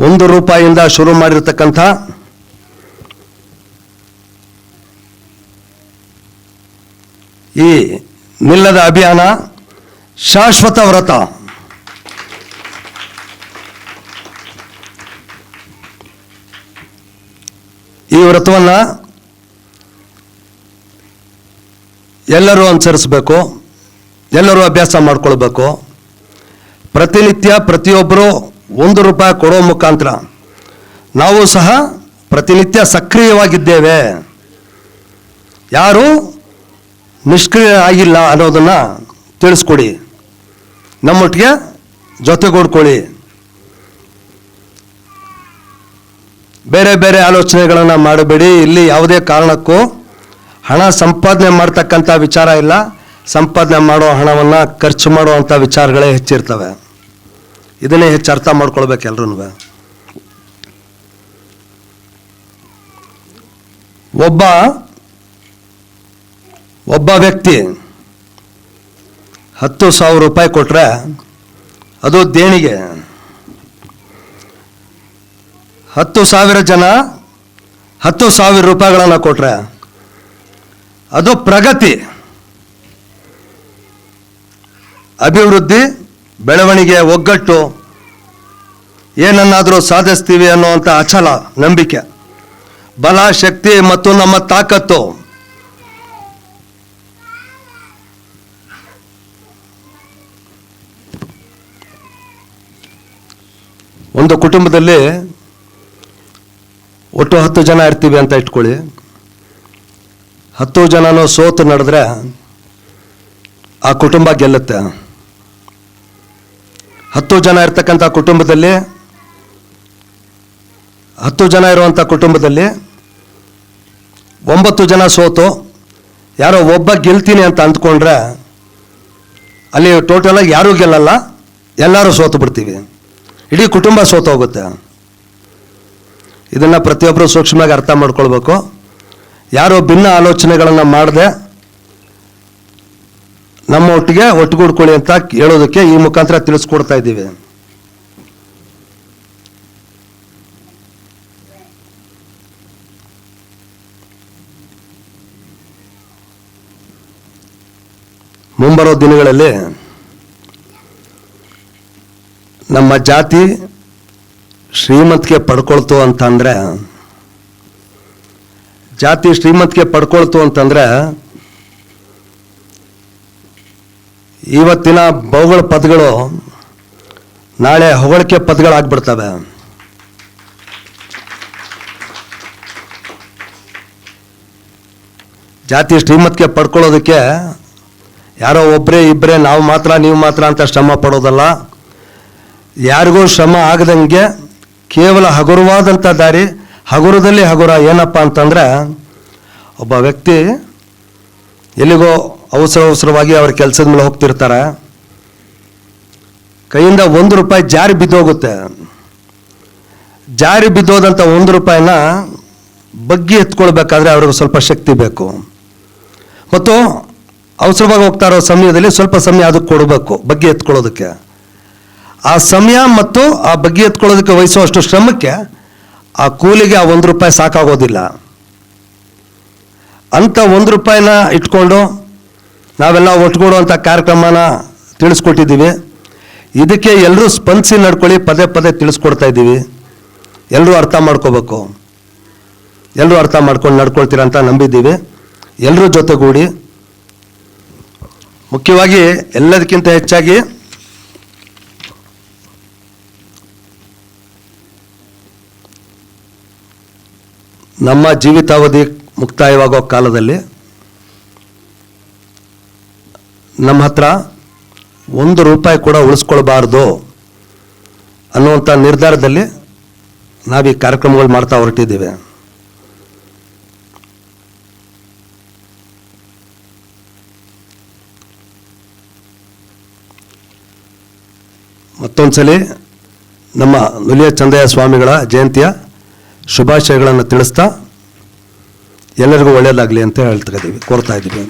ಒಂದು ರೂಪಾಯಿಯಿಂದ ಶುರು ಮಾಡಿರ್ತಕ್ಕಂಥ ಈ ನಿಲ್ಲದ ಅಭಿಯಾನ ಶಾಶ್ವತ ವ್ರತ. ಈ ವ್ರತವನ್ನು ಎಲ್ಲರೂ ಅನುಸರಿಸಬೇಕು, ಎಲ್ಲರೂ ಅಭ್ಯಾಸ ಮಾಡ್ಕೊಳ್ಬೇಕು. ಪ್ರತಿನಿತ್ಯ ಪ್ರತಿಯೊಬ್ಬರು ಒಂದು ರೂಪಾಯಿ ಕೊಡೋ ಮುಖಾಂತರ ನಾವು ಸಹ ಪ್ರತಿನಿತ್ಯ ಸಕ್ರಿಯವಾಗಿದ್ದೇವೆ. ಯಾರು ನಿಷ್ಕ್ರಿಯ ಆಗಿಲ್ಲ ಅನ್ನೋದನ್ನು ತಿಳಿಸ್ಕೊಡಿ. ನಮ್ಮೊಟ್ಟಿಗೆ ಜೊತೆಗೂಡ್ಕೊಳ್ಳಿ. ಬೇರೆ ಬೇರೆ ಆಲೋಚನೆಗಳನ್ನು ಮಾಡಬೇಡಿ. ಇಲ್ಲಿ ಯಾವುದೇ ಕಾರಣಕ್ಕೂ ಹಣ ಸಂಪಾದನೆ ಮಾಡ್ತಕ್ಕಂಥ ವಿಚಾರ ಇಲ್ಲ. ಸಂಪಾದನೆ ಮಾಡೋ ಹಣವನ್ನು ಖರ್ಚು ಮಾಡುವಂಥ ವಿಚಾರಗಳೇ ಹೆಚ್ಚಿರ್ತವೆ. ಇದನ್ನೇ ಹೆಚ್ಚು ಅರ್ಥ ಮಾಡ್ಕೊಳ್ಬೇಕು ಎಲ್ರೂ ಒಬ್ಬ ಒಬ್ಬ ವ್ಯಕ್ತಿ ಹತ್ತು ಸಾವಿರ ರೂಪಾಯಿ ಕೊಟ್ಟರೆ ಅದು ದೇಣಿಗೆ. ಹತ್ತು ಸಾವಿರ ಜನ ಹತ್ತು ಸಾವಿರ ರೂಪಾಯಿಗಳನ್ನು ಕೊಟ್ಟರೆ ಅದು ಪ್ರಗತಿ. ಅಭಿವೃದ್ಧಿ, ಬೆಳವಣಿಗೆ, ಒಗ್ಗಟ್ಟು ಏನನ್ನಾದರೂ ಸಾಧಿಸ್ತೀವಿ ಅನ್ನುವಂಥ ಅಚಲ ನಂಬಿಕೆ. ಬಲ, ಶಕ್ತಿ ಮತ್ತು ನಮ್ಮ ತಾಕತ್ತು. ಒಂದು ಕುಟುಂಬದಲ್ಲಿ ಒಟ್ಟು ಹತ್ತು ಜನ ಇರ್ತೀವಿ ಅಂತ ಇಟ್ಕೊಳ್ಳಿ. ಹತ್ತು ಜನನೂ ಸೋತು ನಡೆದ್ರೆ ಆ ಕುಟುಂಬ ಗೆಲ್ಲುತ್ತೆ. ಹತ್ತು ಜನ ಇರ್ತಕ್ಕಂಥ ಕುಟುಂಬದಲ್ಲಿ ಹತ್ತು ಜನ ಇರುವಂಥ ಕುಟುಂಬದಲ್ಲಿ ಒಂಬತ್ತು ಜನ ಸೋತು, ಯಾರೋ ಒಬ್ಬ ಗೆಲ್ತೀನಿ ಅಂತ ಅಂದ್ಕೊಂಡ್ರೆ ಅಲ್ಲಿ ಟೋಟಲಾಗಿ ಯಾರೂ ಗೆಲ್ಲಲ್ಲ, ಎಲ್ಲರೂ ಸೋತು ಬಿಡ್ತೀವಿ. ಇಡೀ ಕುಟುಂಬ ಸೋತು ಹೋಗುತ್ತೆ. ಇದನ್ನು ಪ್ರತಿಯೊಬ್ಬರು ಸೂಕ್ಷ್ಮವಾಗಿ ಅರ್ಥ ಮಾಡ್ಕೊಳ್ಬೇಕು. ಯಾರೋ ಭಿನ್ನ ಆಲೋಚನೆಗಳನ್ನು ಮಾಡದೆ, ನಮ್ಮ ಒಟ್ಟಿಗೆ ಒಟ್ಟುಗೂಡ್ಕೊಳ್ಳಿ ಅಂತ ಹೇಳೋದಕ್ಕೆ ಈ ಮುಖಾಂತರ ತಿಳಿಸ್ಕೊಡ್ತಾ ಇದ್ದೀವಿ. ಮುಂಬರೋ ದಿನಗಳಲ್ಲಿ ನಮ್ಮ ಜಾತಿ ಶ್ರೀಮಂತಿಕೆ ಪಡ್ಕೊಳ್ತು ಅಂತಂದರೆ, ಜಾತಿ ಶ್ರೀಮಂತಿಕೆ ಪಡ್ಕೊಳ್ತು ಅಂತಂದರೆ, ಇವತ್ತಿನ ಬಹುಗಳ ಪದಗಳು ನಾಳೆ ಹೊಗಳಿಕೆ ಪದಗಳಾಗ್ಬಿಡ್ತವೆ. ಜಾತಿ ಶ್ರೀಮಂತಿಕೆ ಪಡ್ಕೊಳ್ಳೋದಕ್ಕೆ ಯಾರೋ ಒಬ್ಬರೇ ಇಬ್ಬರೇ ನಾವು ಮಾತ್ರ, ನೀವು ಮಾತ್ರ ಅಂತ ಶ್ರಮ ಪಡೋದಲ್ಲ. ಯಾರಿಗೂ ಶ್ರಮ ಆಗದಂಗೆ ಕೇವಲ ಹಗುರವಾದಂಥ ದಾರಿ, ಹಗುರದಲ್ಲಿ ಹಗುರ ಏನಪ್ಪ ಅಂತಂದರೆ, ಒಬ್ಬ ವ್ಯಕ್ತಿ ಎಲ್ಲಿಗೋ ಅವಸರ ಅವಸರವಾಗಿ ಅವ್ರ ಕೆಲಸದ ಮೇಲೆ ಹೋಗ್ತಿರ್ತಾರೆ. ಕೈಯಿಂದ ಒಂದು ರೂಪಾಯಿ ಜಾರಿ ಬಿದ್ದೋಗುತ್ತೆ. ಜಾರಿ ಬಿದ್ದೋದಂಥ ಒಂದು ರೂಪಾಯಿನ ಬಗ್ಗಿ ಎತ್ಕೊಳ್ಬೇಕಾದ್ರೆ ಅವ್ರಿಗೆ ಸ್ವಲ್ಪ ಶಕ್ತಿ ಬೇಕು. ಮತ್ತು ಅವಸರವಾಗಿ ಹೋಗ್ತಾ ಇರೋ ಸಮಯದಲ್ಲಿ ಸ್ವಲ್ಪ ಸಮಯ ಅದಕ್ಕೆ ಕೊಡಬೇಕು, ಬಗ್ಗೆ ಎತ್ಕೊಳ್ಳೋದಕ್ಕೆ. ಆ ಸಮಯ ಮತ್ತು ಆ ಬಗ್ಗೆ ಎತ್ಕೊಳ್ಳೋದಕ್ಕೆ ವಹಿಸುವಷ್ಟು ಶ್ರಮಕ್ಕೆ ಆ ಕೂಲಿಗೆ ಆ ಒಂದು ರೂಪಾಯಿ ಸಾಕಾಗೋದಿಲ್ಲ. ಅಂಥ ಒಂದು ರೂಪಾಯಿನ ಇಟ್ಕೊಂಡು ನಾವೆಲ್ಲ ಒಟ್ಗೂಡುವಂಥ ಕಾರ್ಯಕ್ರಮನ ತಿಳಿಸ್ಕೊಟ್ಟಿದ್ದೀವಿ. ಇದಕ್ಕೆ ಎಲ್ಲರೂ ಸ್ಪಂದಿಸಿ ನಡ್ಕೊಳ್ಳಿ, ಪದೇ ಪದೇ ತಿಳಿಸ್ಕೊಡ್ತಾ ಇದ್ದೀವಿ. ಎಲ್ಲರೂ ಅರ್ಥ ಮಾಡ್ಕೋಬೇಕು. ಎಲ್ಲರೂ ಅರ್ಥ ಮಾಡ್ಕೊಂಡು ನಡ್ಕೊಳ್ತೀರ ಅಂತ ನಂಬಿದ್ದೀವಿ. ಎಲ್ಲರೂ ಜೊತೆಗೂಡಿ ಮುಖ್ಯವಾಗಿ ಎಲ್ಲದಕ್ಕಿಂತ ಹೆಚ್ಚಾಗಿ ನಮ್ಮ ಜೀವಿತಾವಧಿ ಮುಕ್ತಾಯವಾಗೋ ಕಾಲದಲ್ಲಿ ನಮ್ಮ ಹತ್ರ ಒಂದು ರೂಪಾಯಿ ಕೂಡ ಉಳಿಸ್ಕೊಳ್ಬಾರ್ದು ಅನ್ನುವಂಥ ನಿರ್ಧಾರದಲ್ಲಿ ನಾವು ಈ ಕಾರ್ಯಕ್ರಮಗಳು ಮಾಡ್ತಾ ಹೊರಟಿದ್ದೇವೆ. ಮತ್ತೊಂದ್ಸಲಿ ನಮ್ಮ ನುಲಿಯ ಚಂದಯ್ಯ ಸ್ವಾಮಿಗಳ ಜಯಂತಿಯ ಶುಭಾಶಯಗಳನ್ನು ತಿಳಿಸ್ತಾ ಎಲ್ಲರಿಗೂ ಒಳ್ಳೆಯದಾಗಲಿ ಅಂತ ಹೇಳ್ತಾ ಇದ್ದೀವಿ, ಕೋರ್ತಾ ಇದ್ದೀವಿ.